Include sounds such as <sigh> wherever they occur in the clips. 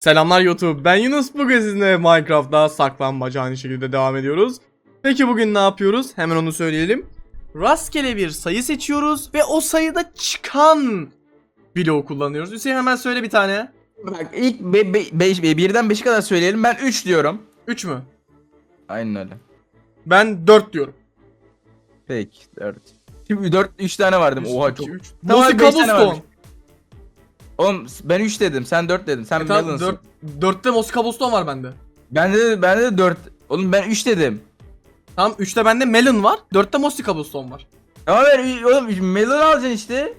Selamlar YouTube. Ben Yunus. Bugün sizinle Minecraft'ta saklanmaca aynı şekilde devam ediyoruz. Peki bugün ne yapıyoruz? Hemen onu söyleyelim. Rastgele bir sayı seçiyoruz ve o sayıda çıkan bloğu kullanıyoruz. Hüseyin hemen söyle bir tane. Bak ilk be, be, beş, be- birden 5'e kadar söyleyelim. Ben 3 diyorum. 3 mü? Aynen öyle. Ben 4 diyorum. Peki 4. Şimdi 4 3 tane vardım. Oha çok. Tamam, Mossy beş tane Cobblestone. Oğlum ben 3 dedim. Sen 4 dedin. Sen E e, tamam, 4, 4'te Mossy Cobblestone var bende. Bende de bende de 4. Oğlum ben 3 dedim. Tamam 3'te bende Melon var. 4'te Mossy Cobblestone var. Tamam ben oğlum melon alacaksın işte.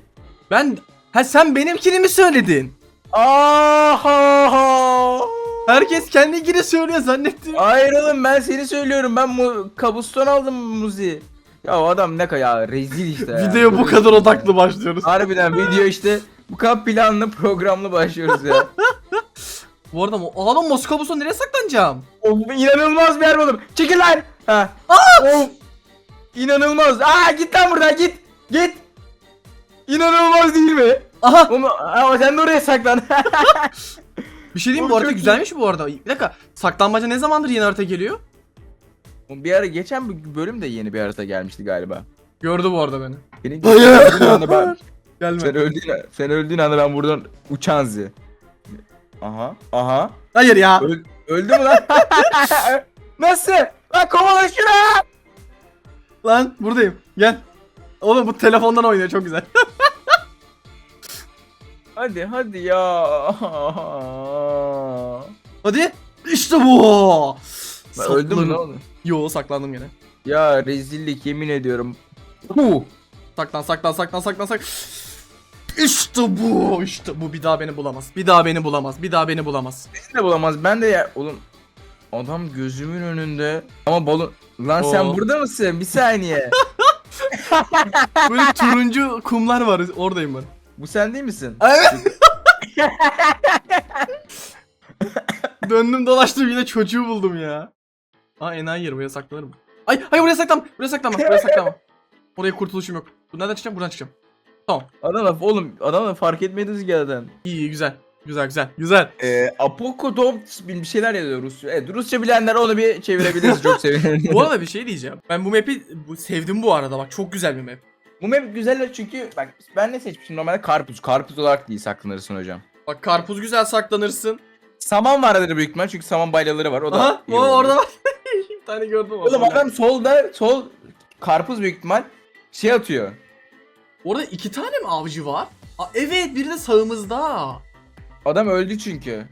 Ben... Ha sen benimkini mi söyledin? Aha! Herkes kendininkini söylüyor zannettim. Hayır oğlum ben seni söylüyorum. Ben mu kabuston aldım muzi. Ya o adam ne kadar ya rezil işte. ya. Videoya bu kadar odaklı başlıyoruz. Harbiden video işte bu kadar planlı programlı başlıyoruz ya. <laughs> Bu arada mo- Aa lan Mossy Cobblestone nereye saklanacağım? of inanılmaz bir yer buldum. Çekil lan. Ha. Of. İnanılmaz. Aa git lan buradan git. Git. İnanılmaz değil mi? Aha! Oğlum, ama sen de oraya saklan. <laughs> Bir şey diyeyim? Oğlum bu harita çok iyi. güzelmiş bu arada. Bir dakika. Saklambaca ne zamandır yeni harita geliyor? bir ara geçen bir bölüm de yeni bir harita gelmişti galiba. Gördü bu arada beni. Senin Hayır. öldüğün anda ben, Gelme. sen öldüğün, sen öldüğün anda ben buradan uçan zi. Aha. Aha. Hayır ya. Öl, öldü mü lan? <laughs> Nasıl? Lan kovala şunu. Lan buradayım. Gel. Oğlum bu telefondan oynuyor çok güzel. <laughs> Hadi hadi ya. <laughs> Hadi. İşte bu. Ben öldüm mü ne oldu? Yo saklandım gene. Ya rezillik yemin ediyorum. Huh. Saklan saklan saklan saklan saklan. İşte bu. İşte bu. Bir daha beni bulamaz. Bir daha beni bulamaz. Bir daha beni bulamaz. Seni de bulamaz. Ben de ya oğlum adam gözümün önünde ama balon lan sen Oo. burada mısın? Bir saniye. <laughs> Böyle turuncu kumlar var. Oradayım ben. Bu sen değil misin? Evet. <laughs> <laughs> Döndüm dolaştım yine çocuğu buldum ya. Aa enayi yer buraya saklanırım. Ay ay buraya saklan. Buraya saklanma. Buraya saklanma. Oraya kurtuluşum yok. Bu nereden çıkacağım? Buradan çıkacağım. Tamam. Adam da oğlum adam da fark etmediniz gelden. İyi iyi güzel. Güzel güzel. Güzel. Ee, Apokodops bir şeyler yazıyor Rusça. Evet Rusça bilenler onu bir çevirebiliriz çok sevinirim. <laughs> bu arada bir şey diyeceğim. Ben bu map'i bu, sevdim bu arada bak çok güzel bir map. Bu map güzel çünkü bak ben ne seçmişim normalde karpuz. Karpuz olarak değil saklanırsın hocam. Bak karpuz güzel saklanırsın. Saman vardır büyük ihtimal çünkü saman balyaları var o da. Aha o, orada var. <laughs> bir tane gördüm. Oğlum adam solda sol karpuz büyük ihtimal şey atıyor. Orada iki tane mi avcı var? Aa, evet biri de sağımızda. Adam öldü çünkü.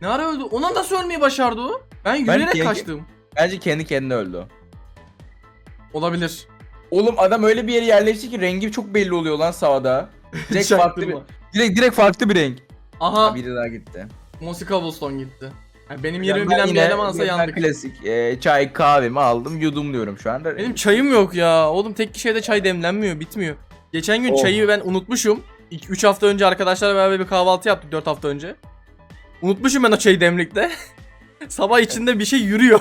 Ne ara öldü? Ona nasıl ölmeyi başardı o? Ben yürüyerek kendi- kaçtım. Bence kendi kendine öldü. o. Olabilir. Oğlum adam öyle bir yere yerleşti ki rengi çok belli oluyor lan sağda. <laughs> Direkt farklı bir, Çaktırma. direkt direkt farklı bir renk. Aha. Ha, biri daha gitti. Mossy Cobblestone gitti. Yani benim Ben yerimi bilen bir elemansa yine yandık. Klasik e, çay kahvemi aldım yudumluyorum şu anda. Benim çayım yok ya. Oğlum tek kişide çay demlenmiyor, bitmiyor. Geçen gün Oh. çayı ben unutmuşum. 3 hafta önce arkadaşlarla beraber bir kahvaltı yaptık 4 hafta önce. Unutmuşum ben o çayı demlikte. <laughs> Sabah içinde bir şey yürüyor.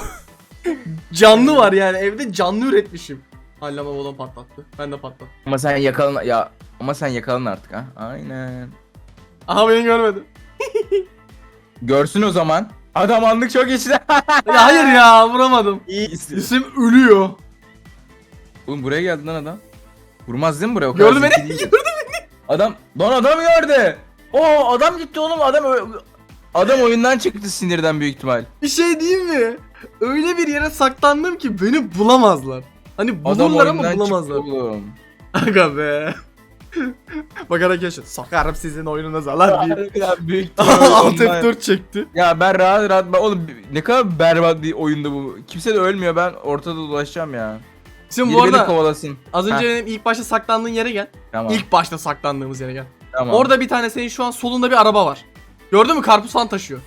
<laughs> canlı var yani evde canlı üretmişim. Hallama balon patlattı. Ben de patlattım. Ama sen yakalan ya ama sen yakalan artık ha. Aynen. Aha beni görmedi. <laughs> Görsün o zaman. Adam anlık çok geçti. Ya hayır ya vuramadım. İyi. İsim ölüyor. Oğlum buraya geldi lan adam. Vurmaz değil mi buraya? O kadar Gördü zeki beni. değil. Gördü Adam lan adam gördü. Oo adam gitti oğlum adam ö- adam oyundan çıktı sinirden büyük ihtimal. Bir şey diyeyim mi? Öyle bir yere saklandım ki beni bulamazlar. Hani Adam bulurlar ama oyundan bulamazlar. çıktı oğlum. Aga be. <laughs> Bak arkadaşlar sokarım sizin oyununuza lan deyip. <laughs> Harbiden büyük <laughs> ihtimal Alt ondan- F4 çekti. Ya ben rahat rahat ben oğlum ne kadar berbat bir oyundu bu. Kimse de ölmüyor ben ortada dolaşacağım ya. Şimdi Biri bu beni arada kovalasın. az önce benim ilk başta saklandığın yere gel. Tamam. İlk başta saklandığımız yere gel. tamam. Orada bir tane senin şu an solunda bir araba var. Gördün mü karpuz falan taşıyor.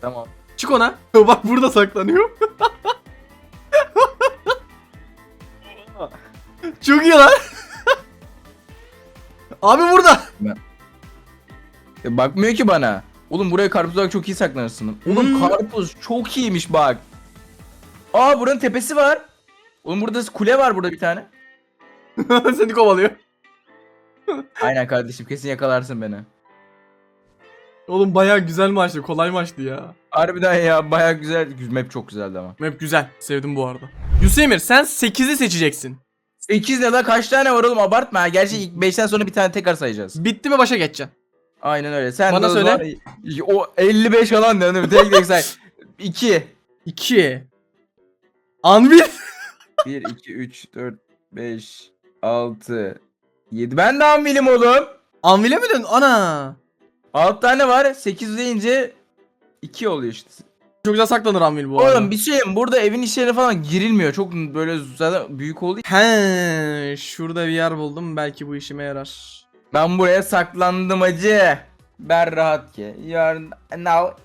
Tamam. Çık ona. <laughs> Bak burada saklanıyor. <laughs> Çok iyi lan. <laughs> Abi burada. E, bakmıyor ki bana. Oğlum buraya karpuz olarak çok iyi saklanırsın. Oğlum Hmm. karpuz çok iyiymiş bak. Aa buranın tepesi var. Oğlum burada kule var burada bir tane. <laughs> Seni kovalıyor. Aynen kardeşim kesin yakalarsın beni. Oğlum bayağı güzel maçtı. Kolay maçtı ya. Harbiden ya baya güzel. Map çok güzeldi ama. Map güzel. Sevdim bu arada. Yusemir sen 8'i seçeceksin. 8 ne la kaç tane var oğlum abartma. ya. Gerçi ilk 5'ten sonra bir tane tekrar sayacağız. Bitti mi başa geçeceksin. Aynen öyle. Sen Bana de o söyle. zaman- O 55 falan ne? Tek tek say. 2. 2. Anvil. 1, 2, 3, 4, 5, 6, 7. Ben de anvilim oğlum. Anvil'e mi dön? Ana. 6 tane var. 8 deyince 2 oluyor işte. Çok güzel saklanır Anvil bu arada. Oğlum bir şey mi? Burada evin içlerine falan girilmiyor. Çok böyle zaten büyük için. He, şurada bir yer buldum. Belki bu işime yarar. Ben buraya saklandım acı. Ben rahat ki. You are now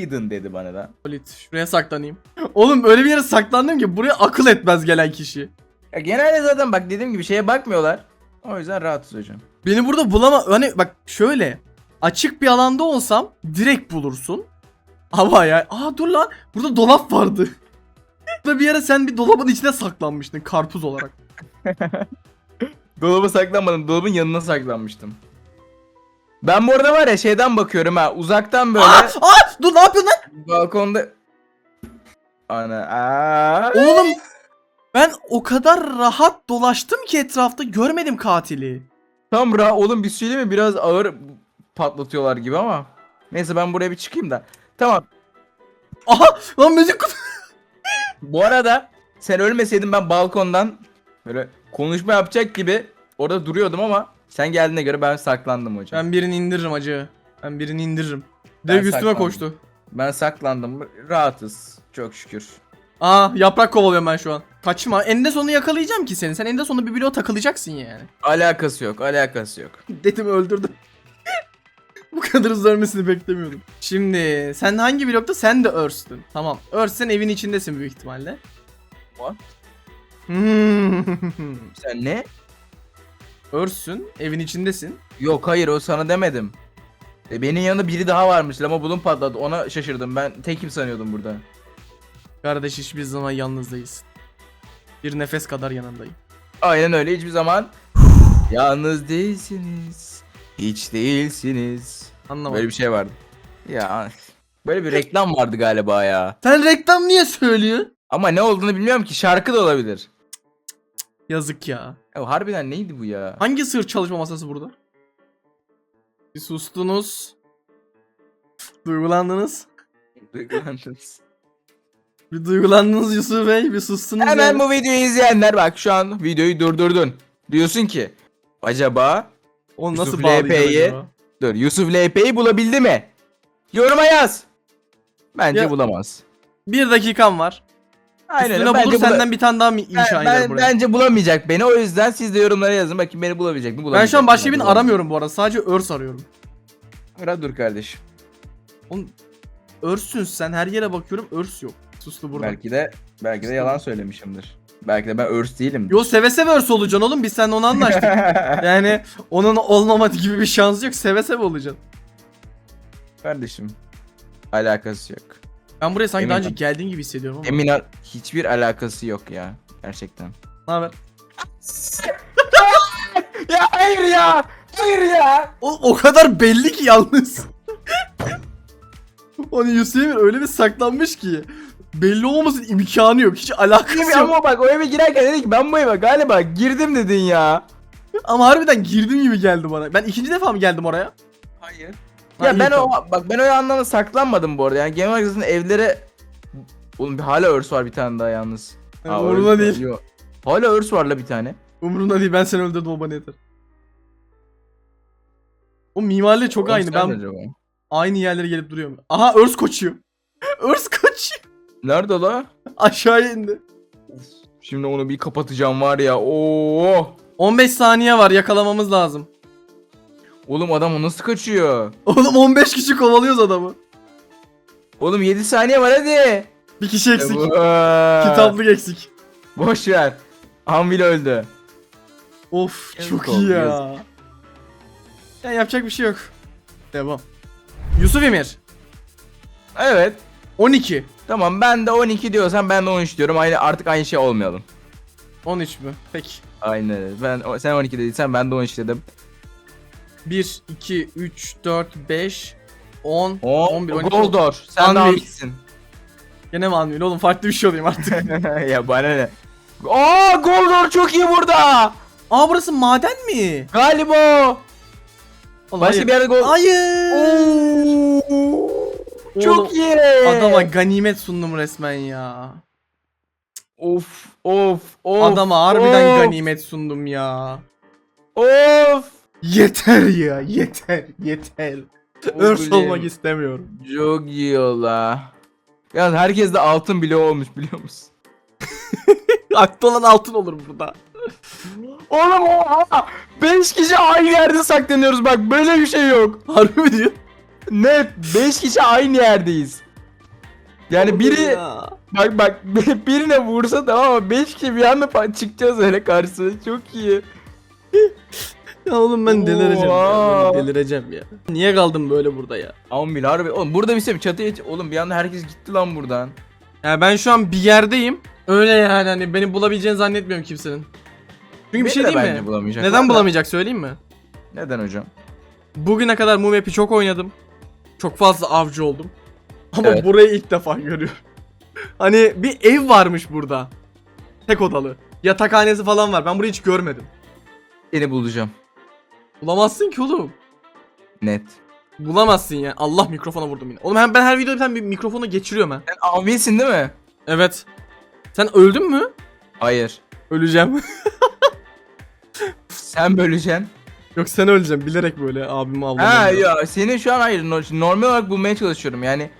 hidden dedi bana da. Polit. Şuraya saklanayım. <laughs> Oğlum öyle bir yere saklandım ki buraya akıl etmez gelen kişi. Ya genelde zaten bak dediğim gibi şeye bakmıyorlar. O yüzden rahatsız hocam. Beni burada bulama... Hani bak şöyle. Açık bir alanda olsam direkt bulursun. Ama ya... Aa dur lan. Burada dolap vardı. <laughs> Burada bir yere sen bir dolabın içine saklanmıştın karpuz olarak. <laughs> Dolaba saklanmadım. Dolabın yanına saklanmıştım. Ben bu arada var ya şeyden bakıyorum ha. Uzaktan böyle Aa, aa, dur ne yapıyorsun lan? balkonda Ana aa. Oğlum ben o kadar rahat dolaştım ki etrafta görmedim katili. Tam ra oğlum bir şey mi? Biraz ağır patlatıyorlar gibi ama. Neyse ben buraya bir çıkayım da. Tamam. Aha lan müzik kutu- <laughs> Bu arada sen ölmeseydin ben balkondan böyle konuşma yapacak gibi orada duruyordum ama sen geldiğine göre ben saklandım hocam. Ben, Ben birini indiririm acı. Ben birini indiririm. Ben Direkt üstüme saklandım. koştu. saklandım. Rahatız. Çok şükür. Aa yaprak kovalıyorum ben şu an. Kaçma. Eninde sonunda yakalayacağım ki seni. Sen eninde sonunda bir bloğa takılacaksın yani. Alakası yok. Alakası yok. <laughs> Dedim öldürdüm. <laughs> Bu kadar hızlı ölmesini beklemiyordum. Şimdi sen hangi blokta? Sen de Earth'tün. Tamam. Earth sen evin içindesin büyük ihtimalle. What? Hmm. <laughs> Sen ne? Earth'sün. Evin içindesin. Yok hayır o sana demedim. E, benim yanında biri daha varmış ama bulun patladı. Ona şaşırdım. Ben tekim sanıyordum burada. Kardeş hiçbir zaman yalnız değilsin. Bir nefes kadar yanındayım. Aynen öyle hiçbir zaman yalnız değilsiniz. Hiç değilsiniz. Anlamadım. Böyle bir şey vardı. Ya böyle bir reklam vardı galiba ya. Sen reklam niye söylüyorsun? Ama ne olduğunu bilmiyorum ki şarkı da olabilir. Yazık ya. Ya harbiden neydi bu ya? Hangi sır çalışma masası burada? Bir sustunuz. Duygulandınız. Duygulandınız. <laughs> Bir duygulandınız Yusuf Bey. Bir sustunuz. Hemen yani. bu videoyu izleyenler bak şu an videoyu durdurdun. Diyorsun ki acaba Onu nasıl LP'yi dur Yusuf LP'yi bulabildi mi? Yoruma yaz. Bence Ya- bulamaz. Bir dakikam var. Aynen Üstüne bulur Bence, bula- senden bir tane daha inşa ben, eder ben- buraya. bence bulamayacak beni. O yüzden siz de yorumlara yazın. Bakayım beni bulabilecek mi? Ben Bulamayacak şu an mı? başka birini aramıyorum bu arada. Sadece örs arıyorum. Bırak dur kardeşim. Oğlum örsün sen her yere bakıyorum örs yok. Suslu burada. Belki de belki de yalan söylemişimdir. Belki de ben örs değilim. Yo seve seve örs olacaksın oğlum biz seninle onu anlaştık. <laughs> yani onun olmaması gibi bir şansı yok seve seve olacaksın. Kardeşim. Alakası yok. Ben buraya sanki daha önce Eminim. geldiğin gibi hissediyorum ama. Emin ol hiçbir alakası yok ya. Gerçekten. Ne haber? <laughs> ya hayır ya. Hayır ya. O, o kadar belli ki yalnız. <laughs> Onu Yusuf'un öyle bir saklanmış ki. Belli olmamasının imkanı yok. Hiç alakası yok. Ama bak o eve girerken dedi ki ben bu eve galiba girdim dedin ya. Ama harbiden girdim gibi geldi bana. Ben ikinci defa mı geldim oraya? Hayır. Ya ben o bak ben öyle anlamda saklanmadım bu arada. Yani genel olarak zaten evlere Oğlum bir hala örs var bir tane daha yalnız. Yani umurumda örs- değil. Yok. Hala örs var la bir tane. Umurumda değil ben seni öldürdüm o bana yeter. O mimarlığı çok Örs aynı. nerede Ben acaba? aynı yerlere gelip duruyorum. Aha örs koçuyor. <laughs> örs koçuyor. Nerede la? Aşağıya indi. Şimdi onu bir kapatacağım var ya. Oo. 15 saniye var yakalamamız lazım. Oğlum adam o nasıl kaçıyor? Oğlum 15 kişi kovalıyoruz adamı. Oğlum 7 saniye var hadi. Bir kişi eksik. Kitap. Kitaplık eksik. Boş ver. Anvil öldü. Of Yazık çok oldu, iyi ya. yazık. Ya yapacak bir şey yok. Devam. Yusuf Emir. Evet. 12. Tamam ben de 12 diyorsan ben de 13 diyorum. Aynı artık aynı şey olmayalım. 13 mü? Peki. Aynen öyle. Ben o- sen 12 dediysen ben de 13 dedim. 1, 2, 3, 4, 5, 10, 10, 11, 12. Goldor. Sen de Anvil. abisin. Gene mi Anvil oğlum farklı bir şey olayım artık. <laughs> ya bana ne? Aa Goldor çok iyi burada. Aa burası maden mi? Galiba. Oğlum, Başka hayır. bir yerde Gold. Hayır. Oo. Çok iyi. Adama ganimet sundum resmen ya. Of of of. Adama harbiden of, ganimet sundum ya. Of. Yeter ya yeter yeter. Örs Oğlum, olmak istemiyorum. Çok iyi ola. Yalnız herkes de altın bile olmuş biliyor musun? <laughs> Aklı olan altın olur burada. Oğlum oha! 5 kişi aynı yerde saklanıyoruz bak böyle bir şey yok. Harbi mi diyor? Net 5 kişi aynı yerdeyiz. Yani biri Ya. bak bak <laughs> birine vursa tamam ama 5 kişi bir anda çıkacağız öyle karşısına çok iyi. <laughs> Ya oğlum ben delireceğim ya. Ben delireceğim ya. Niye kaldım böyle burada ya? Ama bil harbi oğlum burada bir şey çatıya oğlum bir anda herkes gitti lan buradan. Ya ben şu an bir yerdeyim. Öyle yani hani beni bulabileceğini zannetmiyorum kimsenin. Çünkü bir şey de diyeyim bence mi? bulamayacaklar Neden bulamayacak söyleyeyim mi? Neden hocam? Bugüne kadar Mu Map'i çok oynadım. Çok fazla avcı oldum. Ama Evet. burayı ilk defa görüyorum. <laughs> hani bir ev varmış burada. Tek odalı. Yatakhanesi falan var. Ben burayı hiç görmedim. Seni bulacağım. Bulamazsın ki oğlum. Net. Bulamazsın ya. Allah mikrofona vurdum yine. Oğlum hem ben her videoda bir tane bir mikrofonu geçiriyorum ha. Sen abisin değil mi? Evet. Sen öldün mü? Hayır. Öleceğim. <laughs> Sen böleceksin. Yok sen öleceksin. Bilerek böyle abimi avlamam. Ha ya senin şu an hayır no- normal olarak bulmaya çalışıyorum yani.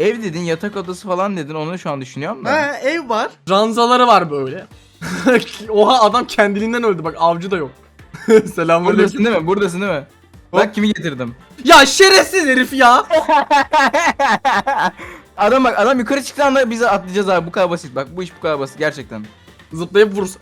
Ev dedin yatak odası falan dedin onu şu an düşünüyorum da. Ha ev var. Ranzaları var böyle. <laughs> Oha adam kendiliğinden öldü bak avcı da yok. <laughs> Selamünaleyküm. Buradasın değil mi? Buradasın değil mi? Bak kimi getirdim. Ya şerefsiz herif ya. <laughs> adam bak adam yukarı çıktığı anda bize atlayacağız abi bu kadar basit bak bu iş bu kadar basit gerçekten. Zıplayıp vursa.